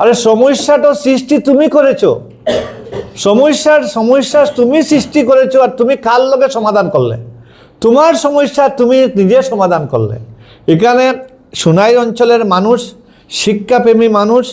আরে সমস্যাটা সৃষ্টি তুমি করেছ। সমস্যার, সমস্যা তুমি সৃষ্টি করেছ আর তুমি কার লোকে সমাধান করলে? তোমার সমস্যা তুমি নিজে সমাধান করলে। এখানে সোনাই অঞ্চলের মানুষ, শিক্ষাপ্রেমী মানুষ,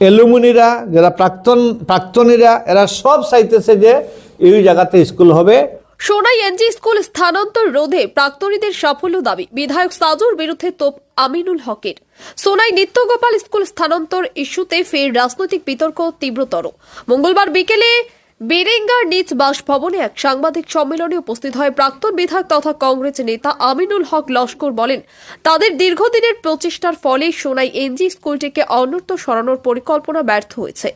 এলুমিনিরা, যারা প্রাক্তন, প্রাক্তনীরা, এরা সব চাইতেছে যে এই জায়গাতে স্কুল হবে। সোনাই এনজি স্কুল স্থানান্তর রোধে প্রাক্তনীদের সাফল্য দাবি। বিধায়ক সাজুর বিরুদ্ধে তোপ আমিনুল হকের। সোনাই নিত্যগোপাল স্কুল স্থানান্তর ইস্যুতে ফের রাজনৈতিক বিতর্ক তীব্রতর। মঙ্গলবার বিকেলে বেরেঙ্গার নিজ বাসভবনে এক সাংবাদিক সম্মেলনে উপস্থিত হয় প্রাক্তন বিধায়ক তথা কংগ্রেস নেতা আমিনুল হক লস্কর বলেন, তাদের দীর্ঘদিনের প্রচেষ্টার ফলে সোনাই এনজি স্কুলটিকে অন্যত্র সরানোর পরিকল্পনা ব্যর্থ হয়েছে।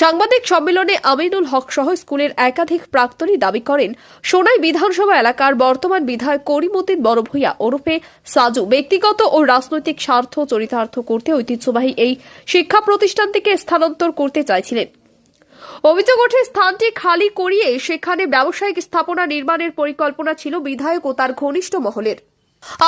সাংবাদিক সম্মেলনে আমিনুল হক সহ স্কুলের একাধিক প্রাক্তনী দাবি করেন, সোনাই বিধানসভা এলাকার বর্তমান বিধায়ক করিমুদ্দিন বড়ভূইয়া ওরফে সাজু ব্যক্তিগত ও রাজনৈতিক স্বার্থ চরিতার্থ করতে ঐতিহ্যবাহী এই শিক্ষা প্রতিষ্ঠানটিকে স্থানান্তর করতে চাইছিলেন। অভিযোগ ওঠে স্থানটি খালি করিয়ে সেখানে ব্যবসায়িক স্থাপনা নির্মাণের পরিকল্পনা ছিল বিধায়ক ও তার ঘনিষ্ঠ মহলের।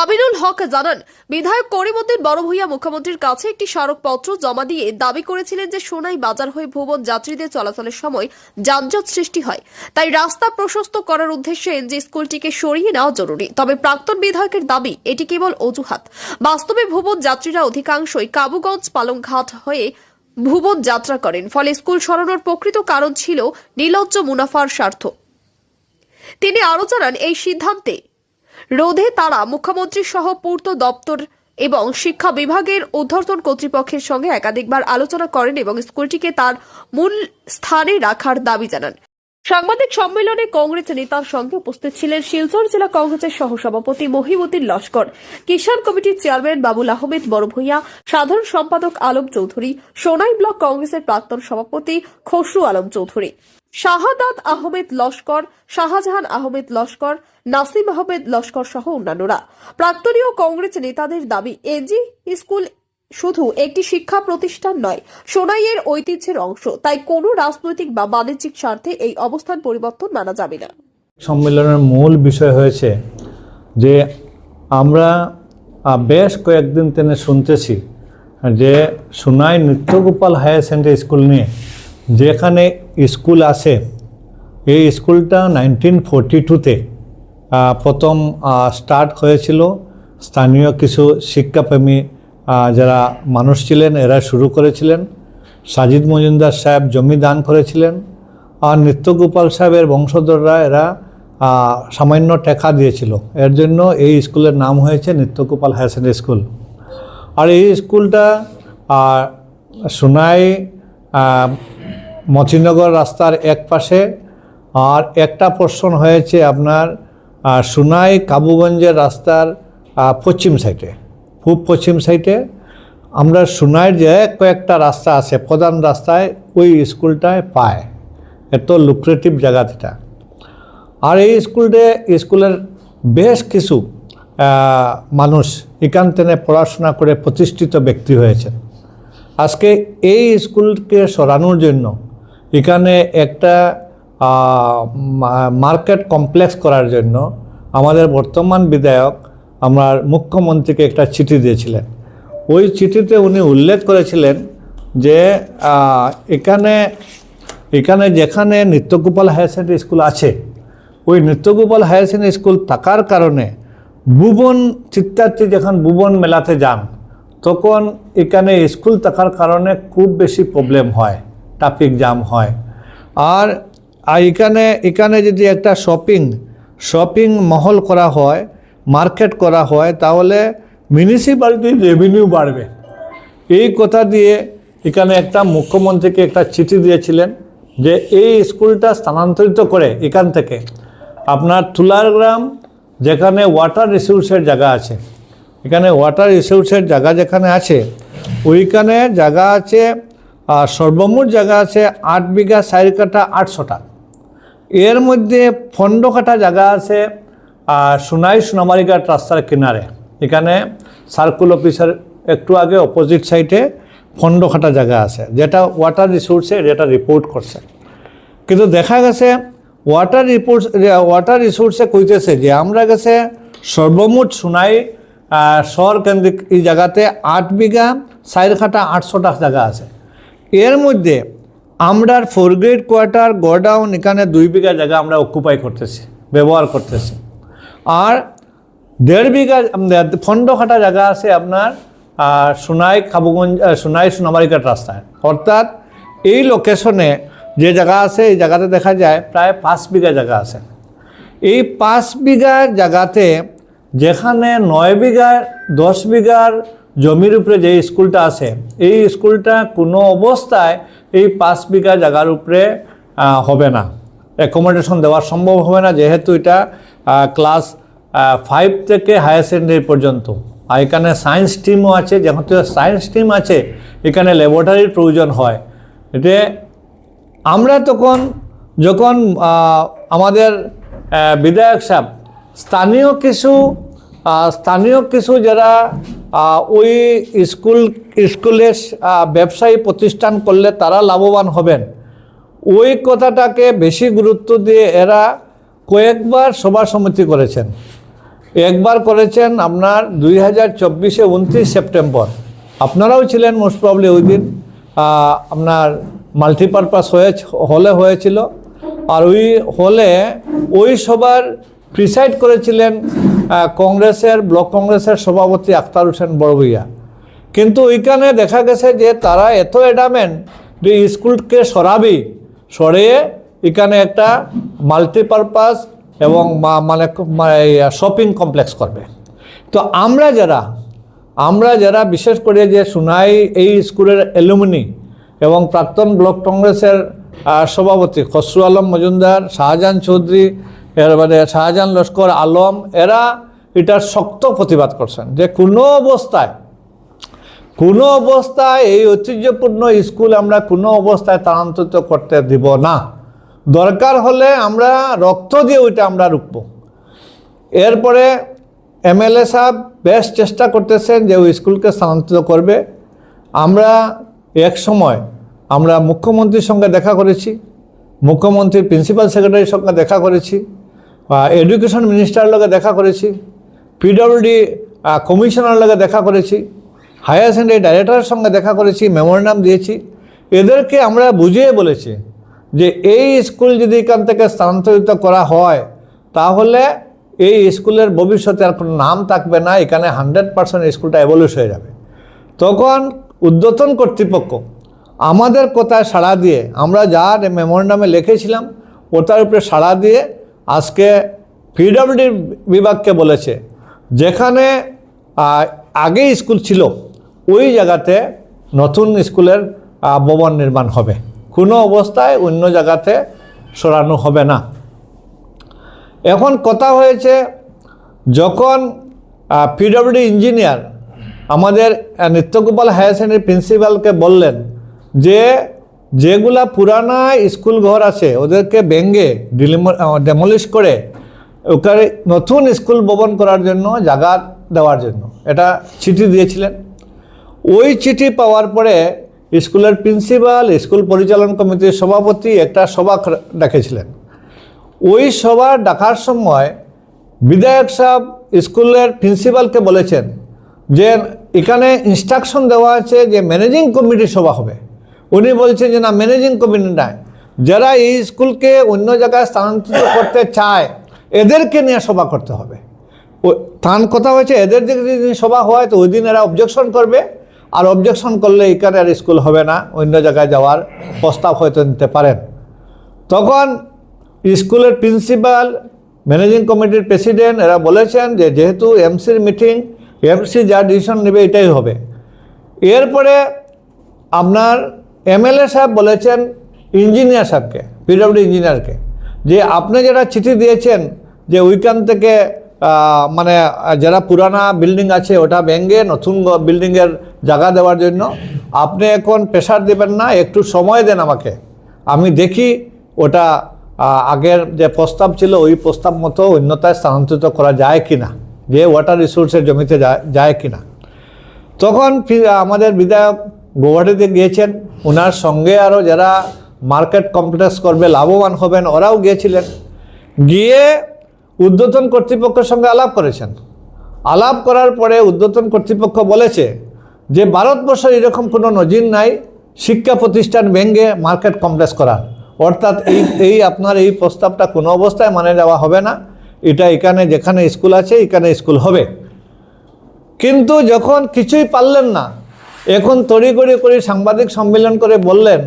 আমিনুল হক জানান, বিধায়ক করিমুদ্দিন বড়ভূইয়া মুখ্যমন্ত্রীর কাছে একটি স্মারকপত্র জমা দিয়ে দাবি করেছিলেন যে সোনাই বাজার হয়ে ভুবন যাত্রীদের চলাচলের সময় যানজট সৃষ্টি হয়। তাই রাস্তা প্রশস্ত করার উদ্দেশ্যে এনজি স্কুলটিকে সরিয়ে নেওয়া জরুরি। তবে প্রাক্তন বিধায়কের দাবি, এটি কেবল অজুহাত। বাস্তবে ভুবন যাত্রীরা অধিকাংশই কাবুগঞ্জ, পালংঘাট হয়ে ভুবন যাত্রা করেন, ফলে স্কুল সরানোর প্রকৃত কারণ ছিল নিলজ্জ মুনাফার স্বার্থ। তিনি আরও জানান, এই সিদ্ধান্তে রোধে তারা মুখ্যমন্ত্রী সহ পূর্ত দপ্তর এবং শিক্ষা বিভাগের ঊর্ধ্বতন কর্তৃপক্ষের সঙ্গে একাধিকবার আলোচনা করেন এবং স্কুলটিকে তার মূল স্থানে রাখার দাবি জানান। সাংবাদিক সম্মেলনে কংগ্রেস নেতার সঙ্গে উপস্থিত ছিলেন শিলচর জেলা কংগ্রেসের সহসভাপতি মহিউদ্দিন লস্কর, কিষাণ কমিটির চেয়ারম্যান বাবুল আহমেদ বড়ভূইয়া, সাধারণ সম্পাদক আলম চৌধুরী, সোনাই ব্লক কংগ্রেসের প্রাক্তন সভাপতি খসরু আলম চৌধুরী। শাহাদাত আহমেদ লস্কর, শাহজাহান আহমেদ লস্কর, নাসিম আহমেদ লস্কর সহ অন্যান্যরা। প্রাক্তনীয় কংগ্রেস নেতাদের দাবি, এনজি স্কুল শুধু একটি শিক্ষা প্রতিষ্ঠান নয়, সোনাইয়ের ঐতিহ্যের অংশ। তাই কোনো রাজনৈতিক বা বাণিজ্যিক স্বার্থে এই অবস্থান পরিবর্তন মানা যাবে না। সম্মেলনের মূল বিষয় হয়েছে যে আমরা বেশ কয়েকদিন তেনে শুনতেছি যে Sonai Nrityagopal higher secondary school নিয়ে যেখানে স্কুল আছে, এই স্কুলটা নাইনটিন ফোরটি টুতে প্রথম স্টার্ট হয়েছিল। স্থানীয় কিছু শিক্ষাপ্রেমী যারা মানুষ ছিলেন এরা শুরু করেছিলেন। সাজিদ মজুমদার সাহেব জমি দান করেছিলেন। আর নিত্যগোপাল সাহেবের বংশধররা এরা সামান্য টাকা দিয়েছিল। এর জন্য এই স্কুলের নাম হয়েছে নিত্যগোপাল হায়ার সেকেন্ডারি স্কুল। আর এই স্কুলটা সোনাই আহ, মতিনগর রাস্তার এক পাশে। আর একটা পোর্শন হয়েছে আপনার সোনাই কাবুগঞ্জের রাস্তার পশ্চিম সাইডে পূব পশ্চিম সাইডে। আমরা সোনাইয়ের যে কয়েকটা রাস্তা আছে, প্রধান রাস্তায় ওই স্কুলটায় পায়। এত লুক্রেটিভ জায়গা এটা আর এই স্কুলটে, স্কুলের বেশ কিছু মানুষ এখান থেকে পড়াশোনা করে প্রতিষ্ঠিত ব্যক্তি হয়েছে। আজকে এই স্কুলকে সরানোর জন্য এখানে একটা মার্কেট কমপ্লেক্স করার জন্য আমাদের বর্তমান বিধায়ক আমার মুখ্যমন্ত্রীকে একটা চিঠি দিয়েছিলেন। ওই চিঠিতে উনি উল্লেখ করেছিলেন যে এখানে এখানে যেখানে নিত্যগোপাল হায়ার সেকেন্ডারি স্কুল আছে, ওই নিত্যগোপাল হায়ার সেকেন্ডারি স্কুল থাকার কারণে ভুবন শিক্ষার্থী যখন ভুবন মেলাতে যান, তখন এখানে স্কুল থাকার কারণে খুব বেশি প্রবলেম হয় ট্রাফিক জ্যাম হয়। আর এখানে এখানে যদি একটা শপিং শপিং মহল করা হয় মার্কেট করা হয়, তাহলে মিউনিসিপ্যালিটির রেভিনিউ বাড়বে। এই কথা দিয়ে এখানে একটা মুখ্যমন্ত্রীকে একটা চিঠি দিয়েছিলেন যে, এই স্কুলটা স্থানান্তরিত করে এখান থেকে। আপনার তুলার গ্রাম, যেখানে ওয়াটার রিসোর্সের জায়গা আছে। এখানে ওয়াটার রিসোর্সের জায়গা যেখানে আছে, ওইখানে জায়গা আছে আর সর্বমোট জায়গা আছে আট বিঘা চার কাঠা আটশোটা। এর মধ্যে ফন্ড কাটা জায়গা আছে সোনাই সোনামারিঘাট রাস্তার কিনারে। এখানে সার্কুল অফিসার একটু আগে অপোজিট সাইডে কাটা জায়গা আছে, যেটা ওয়াটার রিসোর্সে যেটা রিপোর্ট করছে। কিন্তু দেখা গেছে ওয়াটার রিপোর্ট ওয়াটার রিসোর্সে কইতেছে যে আমরা গেছে সর্বমোট সোনাই শহর কেন্দ্রিক এই জায়গাতে আট বিঘা, চার খাটা আটশোটা জায়গা আছে। এর মধ্যে আমরা ফোর গ্রেড কোয়ার্টার গোডাউন এখানে দুই বিঘা জায়গা আমরা অকুপাই করতেছি, ব্যবহার করতেছি। আর দেড় বিঘা ফন্ড খাটা জায়গা আছে আপনার সোনাই খাবুগঞ্জ সোনাই সোনামারিকাট রাস্তায়। অর্থাৎ এই লোকেশনে যে জায়গা আছে, এই জায়গাতে দেখা যায় প্রায় পাঁচ বিঘা জায়গা আছে। এই পাঁচ বিঘা জায়গাতে যেখানে নয় বিঘার দশ বিঘার জমির উপরে যে স্কুলটা আছে, এই স্কুলটা কোনো অবস্থায় এই পাঁচ বিঘা জায়গার উপরে হবে না। অ্যাকোমোডেশন দেওয়া সম্ভব হবে না, যেহেতু এটা ক্লাস ফাইভ থেকে হায়ার সেকেন্ডারি পর্যন্ত। আর এখানে সায়েন্স টিমও আছে যেহেতু সায়েন্স টিম আছে এখানে ল্যাবরেটরির প্রয়োজন হয়। এতে আমরা তখন যখন আমাদের বিধায়ক সাহেব স্থানীয় কিছু স্থানীয় কিছু যারা ওই স্কুল স্কুলে আহ, ব্যবসায়ী প্রতিষ্ঠান করলে তারা লাভবান হবেন। ওই কথাটাকে বেশি গুরুত্ব দিয়ে এরা কয়েকবার সভা সমিতি করেছেন। একবার করেছেন আপনার দুই হাজার চব্বিশে উনত্রিশ সেপ্টেম্বর। আপনারাও ছিলেন মোস্ট প্রবলি ওই দিন আপনার মাল্টিপারপাস হয়ে, হলে হয়েছিল। আর ওই হলে ওই সবার প্রিসাইড করেছিলেন কংগ্রেসের, ব্লক কংগ্রেসের সভাপতি আখতার হোসেন বড়ভূইয়া। কিন্তু ওইখানে দেখা গেছে যে তারা এত অ্যাডামেন্ট যে স্কুলকে সরাবি, সরিয়ে এখানে একটা মাল্টিপারপাস এবং মানে শপিং কমপ্লেক্স করবে। তো আমরা যারা আমরা যারা বিশেষ করে যে সুনাই এই স্কুলের অ্যালুমিনি এবং প্রাক্তন ব্লক কংগ্রেসের সভাপতি খসরু আলম মজুমদার, শাহজাহান চৌধুরী, এর মানে শাহজাহান লস্কর আলম, এরা এটার শক্ত প্রতিবাদ করছেন যে কোনো অবস্থায় কোনো অবস্থায় এই ঐতিহ্যপূর্ণ স্কুল আমরা কোনো অবস্থায় স্থানান্তরিত করতে দিব না। দরকার হলে আমরা রক্ত দিয়ে ওইটা আমরা রুখব। এরপরে এমএলএ সাহেব বেশ চেষ্টা করতেছেন যে ওই স্কুলকে স্থানান্তরিত করবে। আমরা এক সময় আমরা মুখ্যমন্ত্রীর সঙ্গে দেখা করেছি মুখ্যমন্ত্রীর প্রিন্সিপাল সেক্রেটারির সঙ্গে দেখা করেছি এডুকেশন মিনিস্টারের লগে দেখা করেছি, পিডব্লিউডি কমিশনার লগে দেখা করেছি, হায়ার সেকেন্ডারি ডাইরেক্টরের সঙ্গে দেখা করেছি, মেমোরেন্ডাম দিয়েছি। এদেরকে আমরা বুঝিয়ে বলেছি যে এই স্কুল যদি এখান থেকে স্থানান্তরিত করা হয়, তাহলে এই স্কুলের ভবিষ্যতে আর কোনো নাম থাকবে না, এখানে হান্ড্রেড পার্সেন্ট স্কুলটা অ্যাবলিশ হয়ে যাবে। তখন উদ্যতন কর্তৃপক্ষ আমাদের কথায় সাড়া দিয়ে, আমরা যার মেমোরেন্ডামে লিখেছিলাম, ওটার উপরে সাড়া দিয়ে আজকে পিডব্লিউডি বিভাগকে বলেছে, যেখানে আগে স্কুল ছিল, ওই জায়গাতে নতুন স্কুলের ভবন নির্মাণ হবে। কোনো অবস্থায় অন্য জায়গাতে সরানো হবে না। এখন কথা হয়েছে, যখন পিডব্লিউডি ইঞ্জিনিয়ার আমাদের নিত্যগোপাল হায়ার সেকেন্ডারি প্রিন্সিপালকে বললেন যে, যেগুলা পুরানা স্কুল ঘর আছে, ওদেরকে ভেঙ্গে ডেমলিশ করে ওখানে নতুন স্কুল ভবন করার জন্য জায়গা দেওয়ার জন্য। এটা চিঠি দিয়েছিলেন। ওই চিঠি পাওয়ার পরে স্কুলের প্রিন্সিপাল, স্কুল পরিচালন কমিটির সভাপতি একটা সভা ডেকেছিলেন। ওই সভা ডাকার সময় বিধায়ক সাহেব স্কুলের প্রিন্সিপালকে বলেছেন যে, এখানে ইনস্ট্রাকশন দেওয়া আছে যে ম্যানেজিং কমিটির সভা হবে। উনি বলছেন যে, না ম্যানেজিং কমিটি নাই। যারা এই স্কুলকে অন্য জায়গায় স্থানান্তরিত করতে চায়, এদেরকে নিয়ে সভা করতে হবে। ও তার কথা হয়েছে, এদের যদি সভা হয়, তো ওই দিন এরা অবজেকশন করবে। আর অবজেকশন করলে এখানে আর স্কুল হবে না, অন্য জায়গায় যাওয়ার প্রস্তাব হয়তো নিতে পারেন। তখন স্কুলের প্রিন্সিপাল ম্যানেজিং কমিটির প্রেসিডেন্ট এরা বলেছেন যে যেহেতু এমসির মিটিং এমসি যা ডিসিশন নেবে এটাই হবে। এরপরে আপনার এমএলএ সাহেব বলেছেন ইঞ্জিনিয়ার সাহেবকে পিডব্লিউ ইঞ্জিনিয়ারকে যে আপনি যেটা চিঠি দিয়েছেন যে ওইখান থেকে মানে যারা পুরানা বিল্ডিং আছে, ওটা ভেঙে নতুন বিল্ডিংয়ের জায়গা দেওয়ার জন্য আপনি এখন প্রেশার দেবেন না, একটু সময় দেন আমাকে। আমি দেখি ওটা আগের যে প্রস্তাব ছিল, ওই প্রস্তাব মতো অন্যতায় স্থানান্তরিত করা যায় কি না যে ওয়াটার রিসোর্সের জমিতে যায় কি না তখন আমাদের বিধায়ক গৌহাটিতে গিয়েছেন ওনার সঙ্গে আরও যারা মার্কেট কমপ্লেক্স করবে, লাভবান হবেন, ওরাও গিয়েছিলেন। গিয়ে উদ্যোতন কর্তৃপক্ষের সঙ্গে আলাপ করেছেন। আলাপ করার পরে উদ্যোতন কর্তৃপক্ষ বলেছে যে, ভারতবর্ষের এরকম কোনো নজির নাই। শিক্ষা প্রতিষ্ঠান ভেঙে মার্কেট কমপ্লেক্স করা। অর্থাৎ এই এই আপনার এই প্রস্তাবটা কোনো অবস্থায় মানে দেওয়া হবে না। এটা এখানে যেখানে স্কুল আছে, এখানে স্কুল হবে। কিন্তু যখন কিছুই পারলেন না, এখন তড়িঘড়ি করে সাংবাদিক সম্মেলন করে বললেন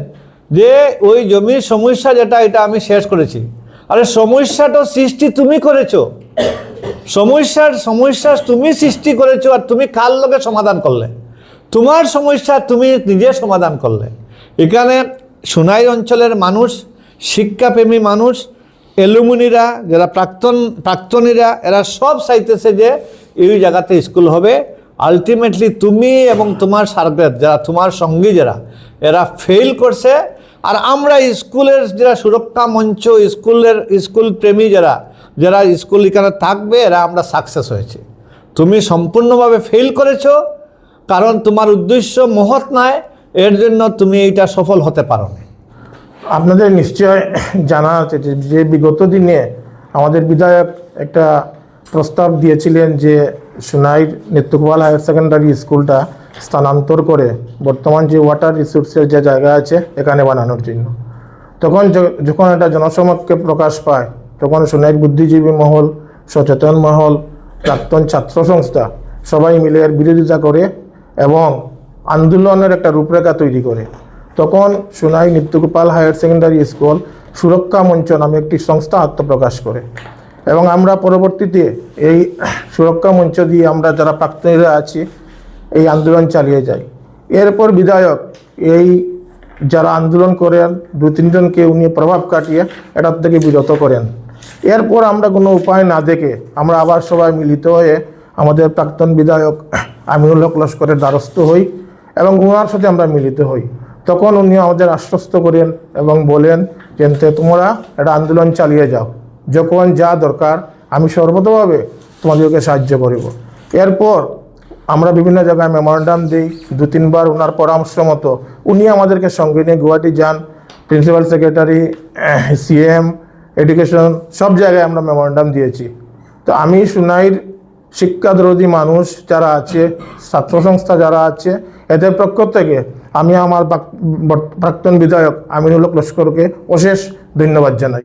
যে, ওই জমির সমস্যা যেটা, এটা আমি শেষ করেছি। আরে সমস্যাটা সৃষ্টি তুমি করেছ। সমস্যার, সমস্যা তুমি সৃষ্টি করেছ আর তুমি কার লোকে সমাধান করলে? তোমার সমস্যা তুমি নিজে সমাধান করলে। এখানে সোনাই অঞ্চলের মানুষ, শিক্ষাপ্রেমী মানুষ, এলুমিনিরা, যারা প্রাক্তন, প্রাক্তনীরা, এরা সব চাইতেছে যে এই জায়গাতে স্কুল হবে। আলটিমেটলি তুমি এবং তোমার সার্ভেট যারা তোমার সঙ্গী যারা, এরা ফেল করছে আর আমরা স্কুলের যারা সুরক্ষা মঞ্চ, স্কুলের স্কুল প্রেমী যারা যারা স্কুল এখানে থাকবে, এরা আমরা সাকসেস হয়েছে। তুমি সম্পূর্ণভাবে ফেল করেছ, কারণ তোমার উদ্দেশ্য মহৎ নয়, এর জন্য তুমি এইটা সফল হতে পারো না। আপনাদের নিশ্চয় জানা আছে যে- বিগত দিনে আমাদের বিধায়ক একটা প্রস্তাব দিয়েছিলেন যে, সোনাইর নিত্যগোপাল হায়ার সেকেন্ডারি স্কুলটা স্থানান্তর করে বর্তমান যে ওয়াটার রিসোর্সের যে জায়গা আছে, এখানে বানানোর জন্য। তখন যখন এটা জনসমক্ষে প্রকাশ পায়, তখন সোনাইর বুদ্ধিজীবী মহল, সচেতন মহল, প্রাক্তন ছাত্র সংস্থা সবাই মিলে এর বিরোধিতা করে এবং আন্দোলনের একটা রূপরেখা তৈরি করে। তখন Sonai Nityagopal higher secondary school সুরক্ষা মঞ্চ নামে একটি সংস্থা আত্মপ্রকাশ করে। এবং আমরা পরবর্তীতে এই সুরক্ষা মঞ্চ দিয়ে আমরা যারা প্রাক্তনীরা আছি এই আন্দোলন চালিয়ে যাই এরপর বিধায়ক এই যারা আন্দোলন করেন, দু তিনজনকে উনি প্রভাব কাটিয়ে এটার থেকে বিরত করেন। এরপর আমরা কোনো উপায় না দেখে আমরা আবার সবাই মিলিত হয়ে আমাদের প্রাক্তন বিধায়ক আমিনুল হক লস্করের দ্বারস্থ হই এবং ওনার সাথে আমরা মিলিত হই। তখন উনি আমাদের আশ্বস্ত করেন এবং বলেন যে তোমরা একটা আন্দোলন চালিয়ে যাও। যখন যা দরকার আমি সর্বতভাবে তোমাদেরকে সাহায্য করিব। এরপর আমরা বিভিন্ন জায়গায় মেমোরেন্ডাম দিই, দু, তিনবার ওনার পরামর্শ মতো। উনি আমাদেরকে সঙ্গে নিয়ে গুয়াহাটি যান প্রিন্সিপাল সেক্রেটারি সিএম এডুকেশন সব জায়গায় আমরা মেমোরেন্ডাম দিয়েছি। তো আমি সুনাইর শিক্ষাদরদী মানুষ যারা আছে, ছাত্র সংস্থা যারা আছে, এদের পক্ষ থেকে আমি আমার প্রাক্তন বিধায়ক আমিনুল লস্করকে অশেষ ধন্যবাদ জানাই।